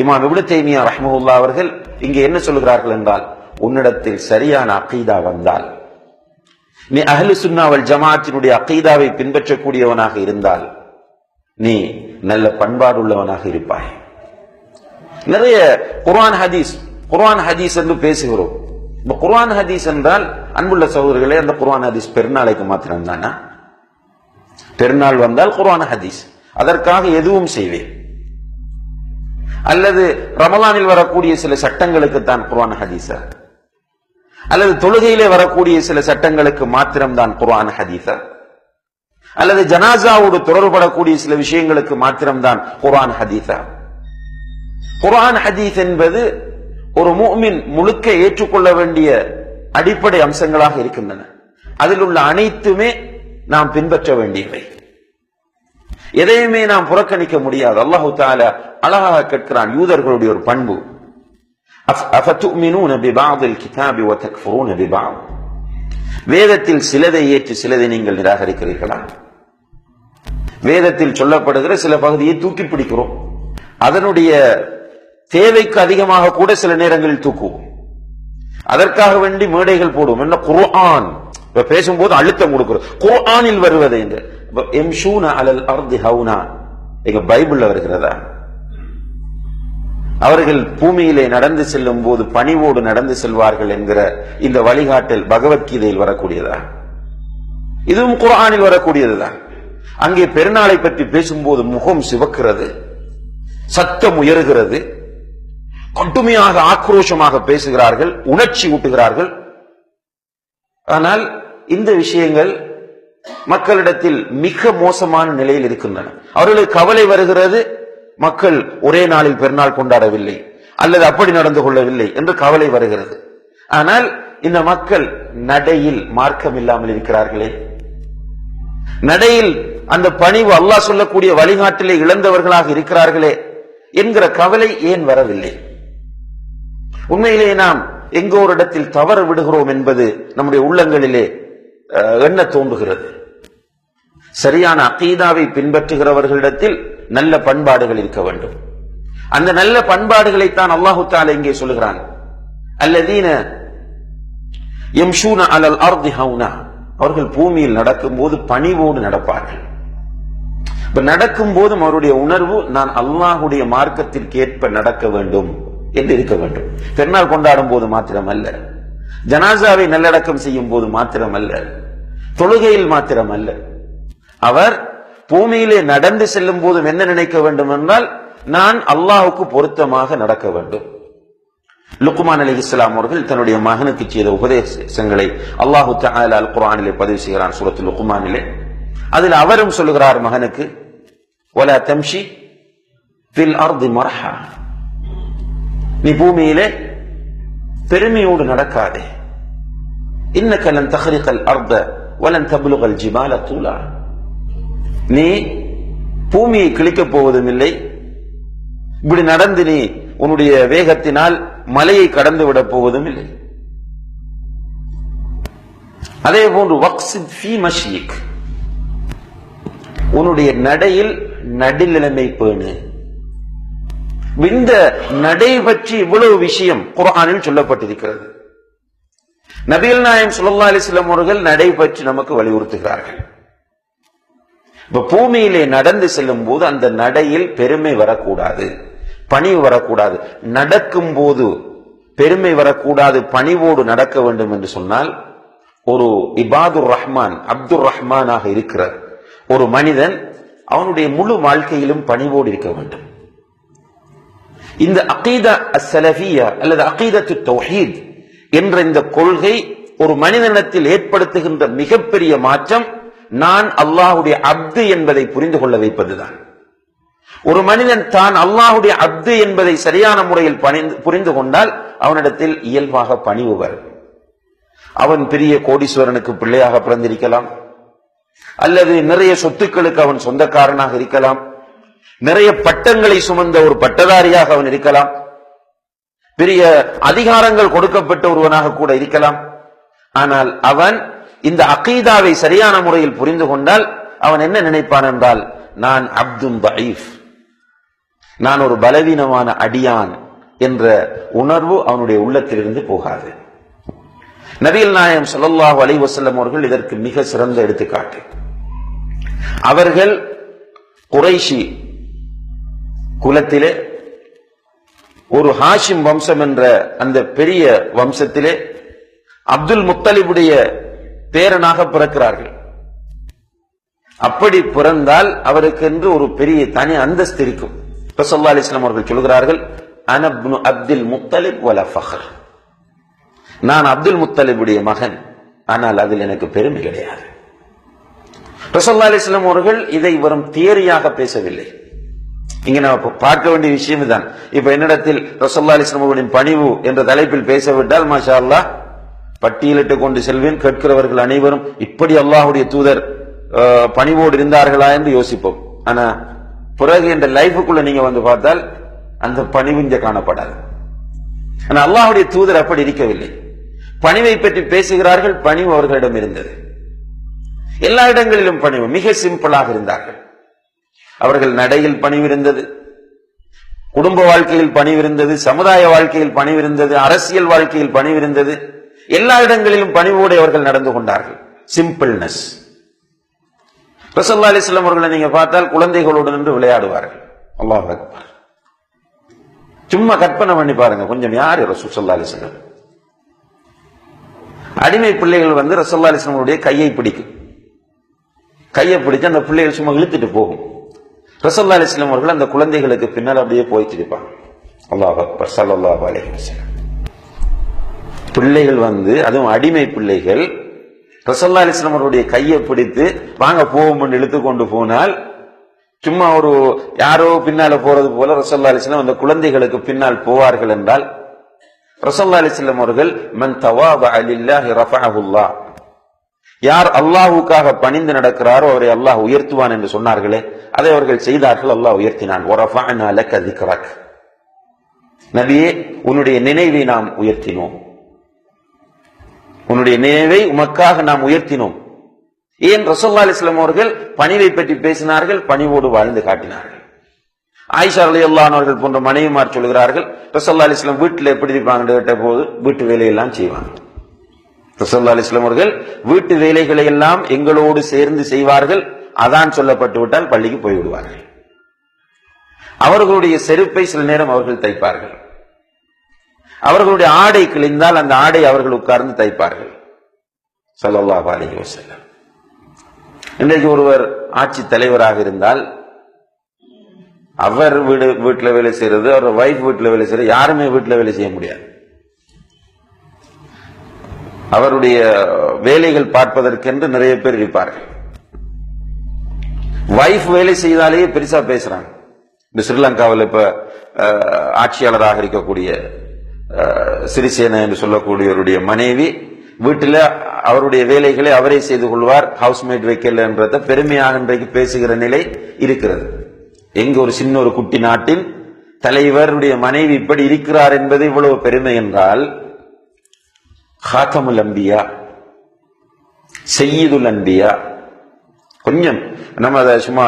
இமாம் இப்னு தைமியா ரஹ்மஹுல்லா அவர்கள் இங்கே என்ன சொல்கிறார்கள் என்றால் உன்னிடத்தில் சரியான அகீதா வந்தால் நீ அஹ்லு சுன்னாவல் ஜமாத்தினுடைய அகீதாவை பின்பற்றக்கூடியவனாக இருந்தால் நீ நல்ல பண்பாடு உள்ளவனாக இருப்பாய். நிறைய குர்ஆன் ஹதீஸ் குர்ஆன் ஹதீஸ் என்று பேசுகிறோம். இப்ப குர்ஆன் ஹதீஸ் என்றால் அன்புள்ள சகோதரர்களே அந்த குர்ஆன் ஹதீஸ் பெருநாளைக்கு மாத்திரம் தானா பெருநாள் வந்தால் குர்ஆன் ஹதீஸ். அதற்காக எதுவும் செய்வேன். அல்லது ரமலானில் வரக்கூடிய சில சட்டங்களுக்கு தான் குர்ஆன் ஹதீஸா. அல்லது தொழுகையிலே வரக்கூடிய சில சட்டங்களுக்கு மாத்திரம்தான் குர்ஆன் ஹதீஸா. அல்லது ஜனாசாவோடு தொடர்படக்கூடிய சில விஷயங்களுக்கு மாத்திரம்தான் குர்ஆன் ஹதீஸா. குர்ஆன் ஹதீஸ் என்பது ஒரு மூமின் முழுக்க ஏற்றுக்கொள்ள வேண்டிய அடிப்படை அம்சங்களாக இருக்கின்றன. அதில் உள்ள அனைத்துமே நாம் பின்பற்ற வேண்டியவை. எதையுமே நாம் புறக்கணிக்க முடியாது. அல்லாஹு தால அழகாக கேட்கிறான் யூதர்களுடைய ஒரு பண்பு. வேதத்தில் சிலதை ஏற்று சிலதை நீங்கள் நிராகரிக்கிறீர்களா? வேதத்தில் சொல்லப்படுகிற சில பகுதியை தூக்கி பிடிக்கிறோம். அதனுடைய தேவைக்கு அதிகமாக கூட சில நேரங்களில் தூக்குவோம். அதற்காக வேண்டி மேடைகள் போடுவோம். என்ன குர்ஆன்? இப்ப பேசும்போது அழுத்தம் கொடுக்கிறோம். குர்ஆனில் வருவது என்று எம்ஷூன அலல் அர்தி ஹவுனா? எங்க பைபிள்ல வருகிறதா? அவர்கள் பூமியிலே நடந்து செல்லும் போது பணிவோடு நடந்து செல்வார்கள் என்கிற இந்த வழிகாட்டல் பகவத்கீதையில் வரக்கூடியதா? இதுவும் குர்ஆனில் வரக்கூடியதுதான். அங்கே பெருநாளை பற்றி பேசும்போது முகம் சிவக்கிறது சத்தம் உயர்கிறது கடுமையாக ஆக்ரோஷமாக பேசுகிறார்கள் உணர்ச்சி ஊட்டுகிறார்கள். ஆனால் இந்த விஷயங்கள் மக்களிடத்தில் மிக மோசமான நிலையில் இருக்கின்றன. அவர்களுக்கு கவலை வருகிறது மக்கள் ஒரே நாளில் பெருநாள் கொண்டாடவில்லை அல்லது அப்படி நடந்து கொள்ளவில்லை என்று கவலை வருகிறது. ஆனால் இந்த மக்கள் நடையில் மார்க்கம் இல்லாமல் இருக்கிறார்களே? நடையில் அந்த பணிவு அல்லாஹ் சொல்லக்கூடிய வழிகாட்டிலே இழந்தவர்களாக இருக்கிறார்களே என்கிற கவலை ஏன் வரவில்லை? உண்மையிலே நாம் எங்கோ ஒரு இடத்தில் விடுகிறோம் என்பது நம்முடைய உள்ளங்களிலே அஹ், எண்ண தோன்றுகிறது. சரியான அகீதாவை பின்பற்றுகிறவர்களிடத்தில் நல்ல பண்பாடுகள் இருக்க வேண்டும். அந்த நல்ல பண்பாடுகளைத்தான் அல்லாஹு தால இங்கே சொல்லுகிறான். அல்லதீன யம்ஷூன அலல் அர்தி ஹவுனா. அவர்கள் பூமியில் நடக்கும்போது பணிவோடு நடப்பார்கள். இப்ப நடக்கும் போதும் அவருடைய உணர்வு நான் அல்லாஹுடைய மார்க்கத்திற்கு ஏற்ப நடக்க வேண்டும் என்று இருக்க வேண்டும். பெருநாள் கொண்டாடும் போது மாத்திரமல்ல. ஜனாசாவை நல்லடக்கம் செய்யும் போது மாத்திரமல்ல. தொழுகையில் மாத்திரமல்ல. அவர் பூமியிலே நடந்து செல்லும் போதும் என்ன நினைக்க வேண்டும் என்றால் நான் அல்லாஹுக்கு பொருத்தமாக நடக்க வேண்டும். லுக்குமான் அலி இஸ்லாம் அவர்கள் தன்னுடைய மகனுக்கு செய்த உபதேசங்களை அல்லாஹு அல் குரானிலே பதிவு செய்கிறான் சூரத்து லுக்குமானிலே அதில் அவரும் சொல்லுகிறார் மகனுக்கு ஒலா தம்ஷி பில் அர்தி மரஹா. நீ பூமியிலே பெருமையோடு நடக்காதே. இன்ன கலன் தஹ்ரிகல் அர்த வலன் தபுலுகல் ஜிமால தூலா. நீ பூமியை கிழிக்கப் போவதும் இல்லை இப்படி நடந்து நீ உன்னுடைய வேகத்தினால் மலையை கடந்து விடப் போவதும் இல்லை அதே போன்று உன்னுடைய நடையில் நடுநிலைமை பேணு. இந்த நடை பற்றி இவ்வளவு விஷயம் குரானில் சொல்லப்பட்டிருக்கிறது. நபிகள் நாயம் சுல்லா அலிஸ்லாம் அவர்கள் நடை பற்றி நமக்கு வலியுறுத்துகிறார்கள். இப்ப பூமியிலே நடந்து செல்லும் போது அந்த நடையில் பெருமை வரக்கூடாது. பணிவு வரக்கூடாது. நடக்கும் போது பெருமை வரக்கூடாது. பணிவோடு நடக்க வேண்டும் என்று சொன்னால் ஒரு இபாதுர் ரஹ்மான் அப்துர் ரஹ்மானாக இருக்கிற ஒரு மனிதன் அவனுடைய முழு வாழ்க்கையிலும் பணிவோடு இருக்க வேண்டும். இந்த அகீதா அசலஃபியா அல்லது அகீதத்து தௌஹீத் என்ற இந்த கொள்கை ஒரு மனிதனத்தில் ஏற்படுத்துகின்ற மிகப்பெரிய மாற்றம் நான் அல்லாஹுடைய அப்து என்பதை புரிந்து கொள்ள வைப்பதுதான். ஒரு மனிதன் தான் அல்லாஹுடைய அப்து என்பதை சரியான முறையில் பணிந்து- புரிந்து கொண்டால் அவனிடத்தில் இயல்பாக பணிவு வரும். அவன் பெரிய கோடீஸ்வரனுக்கு பிள்ளையாக பிறந்திருக்கலாம். அல்லது நிறைய சொத்துக்களுக்கு அவன் சொந்தக்காரனாக இருக்கலாம். நிறைய பட்டங்களை சுமந்த ஒரு பட்டதாரியாக அவன் இருக்கலாம். பெரிய அதிகாரங்கள் கொடுக்கப்பட்ட ஒருவனாக கூட இருக்கலாம். ஆனால் அவன் இந்த அகீதாவை சரியான முறையில் புரிந்து கொண்டால் அவன் என்ன நினைப்பான் என்றால் நான் அப்துல் தயீஃப். நான் ஒரு பலவீனமான அடியான் என்ற உணர்வு அவனுடைய உள்ளத்திலிருந்து போகாது. நபிகள் நாயம் ஸல்லல்லாஹு அலைஹி வசல்லம் அவர்கள் இதற்கு மிக சிறந்த எடுத்துக்காட்டு. அவர்கள் குறைஷி குலத்திலே ஒரு ஹாஷிம் வம்சம் என்ற அந்த பெரிய வம்சத்திலே அப்துல் முத்தலிபுடைய பேரனாக பிறக்கிறார்கள். அப்படி பிறந்தால் அவருக்கு என்று ஒரு பெரிய தனி அந்தஸ்து இருக்கும். சொல்லா அலிஸ்லாம் அவர்கள் சொல்கிறார்கள் அனப்னு அப்துல் முத்தலிப் வல ஃபஹர். நான் அப்துல் முத்தலிபுடைய மகன் ஆனால் அதில் எனக்கு பெருமை கிடையாது. ரசல்லா அலிஸ்லாம் அவர்கள் இதை வெறும் தியரியாக பேசவில்லை. இங்க நம்ம பார்க்க வேண்டிய விஷயம் தான் இப்ப என்னிடத்தில் ரசல்லா அலிஸ்லாம் அவர்களின் பணிவு என்ற தலைப்பில் பேசவிட்டால் மாஷா அல்லா பட்டியலிட்டு கொண்டு செல்வேன். கேட்கிறவர்கள் அனைவரும் இப்படி அல்லாஹுடைய தூதர் பணிவோடு இருந்தார்களா என்று யோசிப்போம். ஆனா பிறகு என்ற லைஃபுக்குள்ள நீங்க வந்து பார்த்தால் அந்த பணிவு இங்க காணப்படாது. ஆனா அல்லாஹுடைய தூதர் அப்படி இருக்கவில்லை. பணிவை பற்றி பேசுகிறார்கள் பணிவு அவர்களிடம் இருந்தது. எல்லா இடங்களிலும் பணிவு மிக சிம்பிளாக இருந்தார்கள். அவர்கள் நடையில் பணிவு இருந்தது. குடும்ப வாழ்க்கையில் பணிவு இருந்தது சமுதாய வாழ்க்கையில் பணிவு இருந்தது அரசியல் வாழ்க்கையில் பணிவு இருந்தது. எல்லா இடங்களிலும் பணிவோடு அவர்கள் நடந்து கொண்டார்கள். சிம்பிள்னஸ் ரசல்லா அலிஸ்லாம் அவர்களை நீங்க பார்த்தால் குழந்தைகளோடு நின்று விளையாடுவார்கள். அல்லாஹ் அக்பர். சும்மா கற்பனை பண்ணி பாருங்க கொஞ்சம் யார் ரசூசல்லா அலிஸ்லாம் அடிமை பிள்ளைகள் வந்து ரசல்லா அலிஸ்லாமுடைய கையை பிடிக்கும். கையை பிடிச்சு அந்த பிள்ளைகள் சும்மா இழுத்துட்டு போகும். ரசல்லா அலிஸ்லாம் அவர்கள் அந்த குழந்தைகளுக்கு பின்னால் அப்படியே போயிட்டு இருப்பாங்க அல்லாஹ் அக்பர் சல்லாஹ் அலைஹி பிள்ளைகள் வந்து அதுவும் அடிமை பிள்ளைகள் ரசல்லா அலிஸ்லாம் அவருடைய கையை பிடித்து வாங்க போவோம் இழுத்து கொண்டு போனால் சும்மா ஒரு யாரோ பின்னால போறது போல ரசல்லா அலிஸ்லாம் அந்த குழந்தைகளுக்கு பின்னால் போவார்கள் என்றால் ரசல்லா அலிஸ்லாம் அவர்கள் மன் தவா அலில்லாஹி ரஃபாஹுல்லா யார் அல்லாஹுக்காக பணிந்து நடக்கிறாரோ அவரை அல்லாஹ் உயர்த்துவான் என்று சொன்னார்களே அதை அவர்கள் செய்தார்கள் அல்லாஹ் உயர்த்தினான். நபியே உன்னுடைய நினைவை நாம் உயர்த்தினோம். உன்னுடைய நினைவை உமக்காக நாம் உயர்த்தினோம். ஏன் ரசோல்லா அலிஸ்லாம் அவர்கள் பணிவை பற்றி பேசினார்கள்? பணிவோடு வாழ்ந்து காட்டினார்கள். ஆயிஷா அலி அல்லானவர்கள் போன்ற மனைவிமார் சொல்கிறார்கள் ரசோல்லா அலிஸ்லாம் வீட்டில் எப்படி இருப்பாங்க கேட்ட போது வீட்டு வேலையெல்லாம் செய்வாங்க. ரசோல்லா அலிஸ்லாம் அவர்கள் வீட்டு வேலைகளை எல்லாம் எங்களோடு சேர்ந்து செய்வார்கள். அதான் சொல்லப்பட்டு விட்டால் பள்ளிக்கு போய் விடுவார்கள் அவர்களுடைய செருப்பை சில நேரம் அவர்கள் தைப்பார்கள். அவர்களுடைய ஆடை கிழிந்தால் அந்த ஆடை அவர்கள் உட்கார்ந்து தைப்பார்கள். ஸல்லல்லாஹு அலிஹி வசல்லம் இன்றைக்கு ஒருவர் ஆட்சி தலைவராக இருந்தால் அவர் வீடு வீட்டுல வேலை செய்யறது அவர் வைஃப் வீட்டுல வேலை செய்யறது யாருமே வீட்டுல வேலை செய்ய முடியாது. அவருடைய வேலைகள் பார்ப்பதற்கென்று நிறைய பேர் இருப்பார்கள். வைஃப் வேலை செய்தாலேயே பெருசா பேசுறாங்க. இந்த ஸ்ரீலங்காவில் இப்ப அஹ், ஆட்சியாளராக இருக்கக்கூடிய சிறிசேன என்று சொல்லக்கூடியவருடைய மனைவி வீட்டில் அவருடைய வேலைகளை அவரே செய்து கொள்வார் ஹவுஸ்மேட் வைக்கலன்றத பெருமையாக இன்றைக்கு பேசுகிற நிலை இருக்கிறது. எங்க ஒரு சின்ன ஒரு குட்டி நாட்டின் தலைவருடைய மனைவி இப்படி இருக்கிறார் என்பது இவ்வளவு பெருமை என்றால் ஹாத்தமுல் அம்பியா செய்யுதுல் அன்பியா கொஞ்சம் நம்ம அதை சும்மா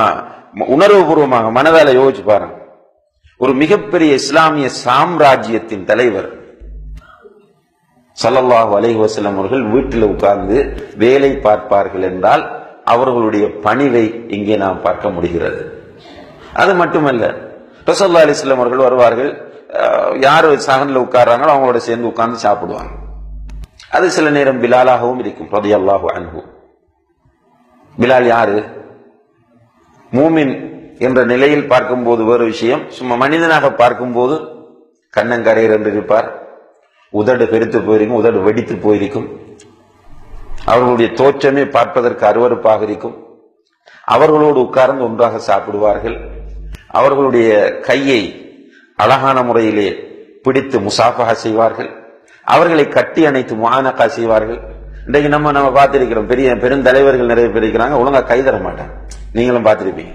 உணர்வுபூர்வமாக மனதால யோசிச்சு பாருங்க. ஒரு மிகப்பெரிய இஸ்லாமிய சாம்ராஜ்யத்தின் தலைவர். சல்லல்லாஹு அலஹி வசலம் அவர்கள் வீட்டில் உட்கார்ந்து வேலை பார்ப்பார்கள் என்றால் அவர்களுடைய பணிவை இங்கே நாம் பார்க்க முடிகிறது. அது மட்டுமல்ல ரசல்லா அலிஸ்லாம் அவர்கள் வருவார்கள் யார் சகனில் உட்கார்றாங்களோ அவங்களோட சேர்ந்து உட்கார்ந்து சாப்பிடுவாங்க. அது சில நேரம் பிலாலாகவும் இருக்கும் ரலியல்லாஹு அன்பு பிலால் யாரு? மூமின் என்ற நிலையில் பார்க்கும்போது வேறு விஷயம். சும்மா மனிதனாக பார்க்கும்போது கண்ணங்கரையர் என்று இருப்பார் உதடு பெருத்து போயிருக்கும் உதடு வெடித்து போயிருக்கும். அவர்களுடைய தோற்றமே பார்ப்பதற்கு அருவருப்பாக இருக்கும். அவர்களோடு உட்கார்ந்து ஒன்றாக சாப்பிடுவார்கள். அவர்களுடைய கையை அழகான முறையிலே பிடித்து முசாஃபகா செய்வார்கள். அவர்களை கட்டி அணைத்து மானக்கா செய்வார்கள். இன்றைக்கு நம்ம நம்ம பார்த்திருக்கிறோம். பெரிய பெருந்தலைவர்கள் நிறைய பேர் இருக்கிறாங்க. ஒழுங்கா கை தர மாட்டாங்க. நீங்களும் பார்த்திருப்பீங்க.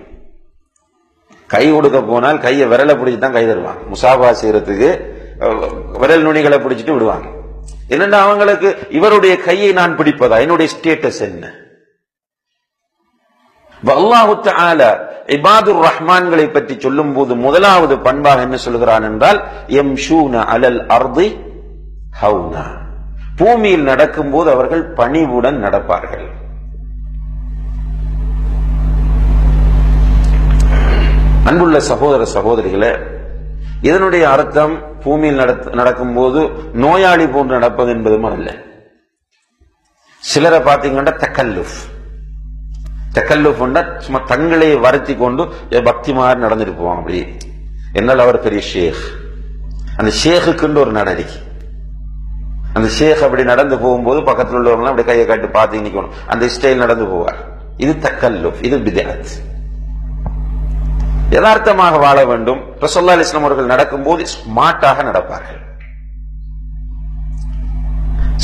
கை கொடுக்க போனால் கையை விரலை பிடிச்சி தான் கை தருவாங்க. முசாபா செய்யறதுக்கு விரல் நுனிகளை பிடிச்சிட்டு விடுவாங்க. என்னென்ன அவங்களுக்கு இவருடைய கையை நான் பிடிப்பதா? என்னுடைய ஸ்டேட்டஸ் என்ன? அல்லாஹு ஆல இபாதுர் ரஹ்மான்களை பற்றி சொல்லும் போது முதலாவது பண்பாக என்ன சொல்கிறான் என்றால் எம்ஷூன அலல் அர்தி ஹவுனா. பூமியில் நடக்கும்போது அவர்கள் பணிவுடன் நடப்பார்கள். அன்புள்ள சகோதர சகோதரிகளே இதனுடைய அர்த்தம் பூமியில் நடக்கும் போது நோயாளி போன்று நடப்பது என்பதும் அல்ல சிலரை பார்த்தீங்கன்னா தக்கல்லுஃப். தக்கல்லுஃப் சும்மா தங்களை வருத்தி கொண்டு பக்தி மாதிரி நடந்துட்டு போவாங்க அப்படி. என்னால் அவர் பெரிய ஷேக். அந்த ஷேக்குன்னு ஒரு நடவடிக்கை அந்த ஷேக் அப்படி நடந்து போகும்போது பக்கத்தில் உள்ளவங்க அப்படி கையை காட்டி பார்த்து நிற்கணும் அந்த ஸ்டைல் நடந்து போவார். இது தக்கல்லுஃப். இது பிதாத். யதார்த்தமாக வாழ வேண்டும். ரசோல்லா இஸ்லாம் அவர்கள் நடக்கும் போது ஸ்மார்ட்டாக நடப்பார்கள்.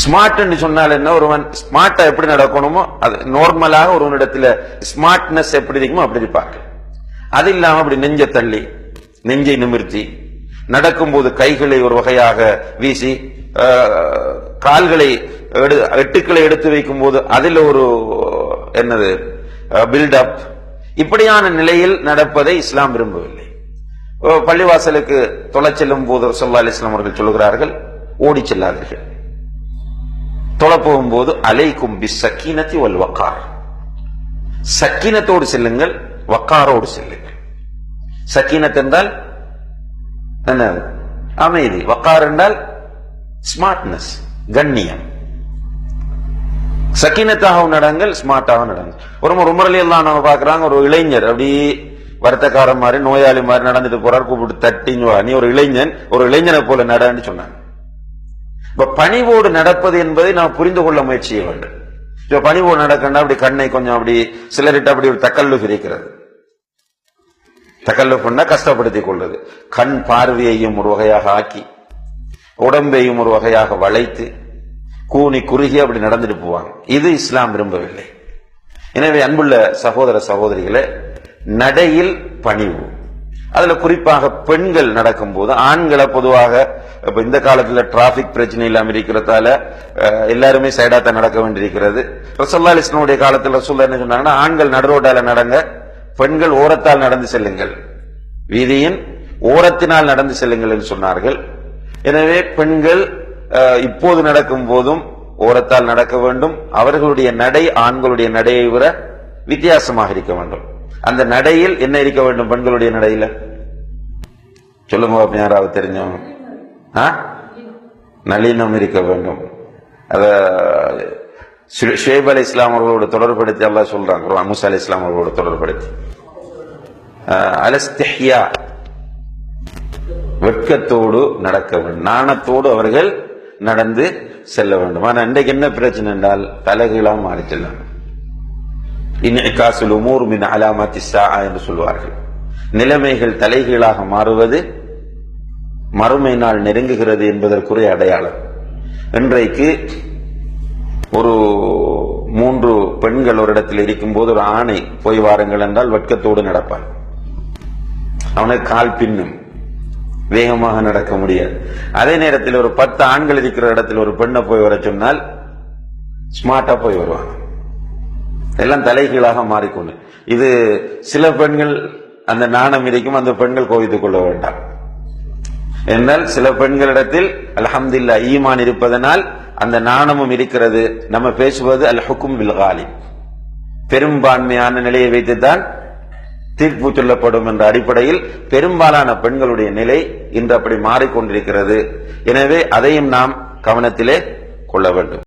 ஸ்மார்ட் சொன்னால் என்ன? ஒருவன் ஸ்மார்ட்டா எப்படி நடக்கணுமோ அது நார்மலாக ஒருவனிடத்துல ஸ்மார்ட்னஸ் எப்படி இருக்குமோ அப்படி இருப்பார்கள் அது இல்லாம அப்படி நெஞ்ச தள்ளி நெஞ்சை நிமிர்த்தி நடக்கும்போது கைகளை ஒரு வகையாக வீசி அஹ், கால்களை எட்டுக்களை எடுத்து வைக்கும் போது அதில் ஒரு என்னது பில்டப் இப்படியான நிலையில் நடப்பதை இஸ்லாம் விரும்பவில்லை. பள்ளிவாசலுக்கு தொலை செல்லும் போது சொல்லா அலிஸ்லாம் அவர்கள் சொல்லுகிறார்கள் ஓடி செல்லாதீர்கள். தொலை போகும்போது அலைக்கும் பி சக்கீனத்தி ஒல் வக்கார். சக்கீனத்தோடு செல்லுங்கள் வக்காரோடு செல்லுங்கள். சக்கீனத் என்றால் என்ன? அமைதி. வக்கார் என்றால் ஸ்மார்ட்னஸ் கண்ணியம். சக்கீனத்தாகவும் நடங்கள் ஸ்மார்ட்டாகவும் நடங்கள். ஒரு முறை உமரலி எல்லாம் நம்ம பாக்குறாங்க ஒரு இளைஞர் அப்படி வருத்தக்காரன் மாதிரி நோயாளி மாதிரி நடந்துட்டு போறார் கூப்பிட்டு தட்டின்னு வா. நீ ஒரு இளைஞன் ஒரு இளைஞனை போல நடன்னு சொன்னாங்க. இப்ப பணிவோடு நடப்பது என்பதை நாம் புரிந்து கொள்ள முயற்சி செய்ய வேண்டும் இப்ப பணிவோடு நடக்கணும் அப்படி கண்ணை கொஞ்சம் அப்படி சிலரிட்ட அப்படி ஒரு தக்கல்லு இருக்கிறது. தக்கல்லு பண்ணா கஷ்டப்படுத்திக் கொள்வது. கண் பார்வையையும் ஒரு வகையாக ஆக்கி உடம்பையும் ஒரு வகையாக வளைத்து கூனி குறுகி அப்படி நடந்துட்டு போவாங்க. இது இஸ்லாம் விரும்பவில்லை. எனவே அன்புள்ள சகோதர சகோதரிகளே நடையில் பணிவு. அதுல குறிப்பாக பெண்கள் நடக்கும்போது ஆண்களை பொதுவாக இப்ப இந்த காலத்துல டிராபிக் பிரச்சனை இல்லாம இருக்கிறதால எல்லாருமே சைடா தான் நடக்க வேண்டியிருக்கிறது. ரசல்லா அலிஸ்லனுடைய காலத்துல சொல்ல என்ன சொன்னாங்கன்னா ஆண்கள் நடுரோட்டால நடங்க பெண்கள் ஓரத்தால் நடந்து செல்லுங்கள். வீதியின் ஓரத்தினால் நடந்து செல்லுங்கள் என்று சொன்னார்கள். எனவே பெண்கள் இப்போது நடக்கும் போதும் ஓரத்தால் நடக்க வேண்டும். அவர்களுடைய நடை ஆண்களுடைய நடையை விட வித்தியாசமாக இருக்க வேண்டும். அந்த நடையில் என்ன இருக்க வேண்டும் பெண்களுடைய நடையில? சொல்லுங்க யாராவது தெரிஞ்சவங்க? ஆ? நளினம் இருக்க வேண்டும். அத ஷு- அலி இஸ்லாம் அவர்களோடு தொடர்படுத்தி எல்லாம் சொல்றாங்க மூசா அலி இஸ்லாம் அவர்களோடு தொடர்படுத்தி அஹ், அலஸ்திஹ்யா வெட்கத்தோடு நடக்க வேண்டும். நாணத்தோடு அவர்கள் நடந்து செல்ல வேண்டும். ஆனா இன்றைக்கு என்ன பிரச்சனை என்றால் தலைகீழாக மாறிச்செல்லாம் செல்லும் உமூர் மின் அலாமத்தி சா என்று சொல்வார்கள். நிலைமைகள் தலைகீழாக மாறுவது மறுமை நாள் நெருங்குகிறது என்பதற்குரிய அடையாளம். இன்றைக்கு ஒரு மூன்று பெண்கள் ஒரு இடத்தில் இருக்கும்போது ஒரு ஆணை போய் வாருங்கள் என்றால் வெட்கத்தோடு நடப்பான் அவனுக்கு கால் பின்னும். வேகமாக நடக்க முடியாது. அதே நேரத்தில் ஒரு பத்து ஆண்கள் இருக்கிற இடத்தில் ஒரு பெண்ணை போய் வர சொன்னால் ஸ்மார்ட்டா போய் வருவாங்க. எல்லாம் தலைகீழாக மாறிக்கொண்டு. இது சில பெண்கள் அந்த நாணம் இருக்கும் அந்த பெண்கள் கோவித்துக் கொள்ள வேண்டாம். என்றால் சில பெண்களிடத்தில் அல்ஹம்துலில்லா ஈமான் இருப்பதனால் அந்த நாணமும் இருக்கிறது. நம்ம பேசுவது அல் ஹுக்கும் பில் பெரும்பான்மையான நிலையை வைத்துத்தான் தீர்ப்பு சொல்லப்படும் என்ற அடிப்படையில் பெரும்பாலான பெண்களுடைய நிலை இன்று அப்படி மாறிக்கொண்டிருக்கிறது. எனவே அதையும் நாம் கவனத்திலே கொள்ள வேண்டும்.